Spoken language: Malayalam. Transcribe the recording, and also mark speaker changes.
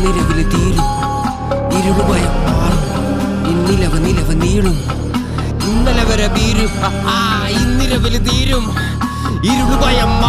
Speaker 1: ഇന്നിരവിലെ തീരും. ഇരുളുമയ മാറും. ഇന്നിലവ നിലവ നീളും. ഇന്നലെ വരെ. വീരും ഇന്നിരവിലെ തീരും. ഇരുളുമയം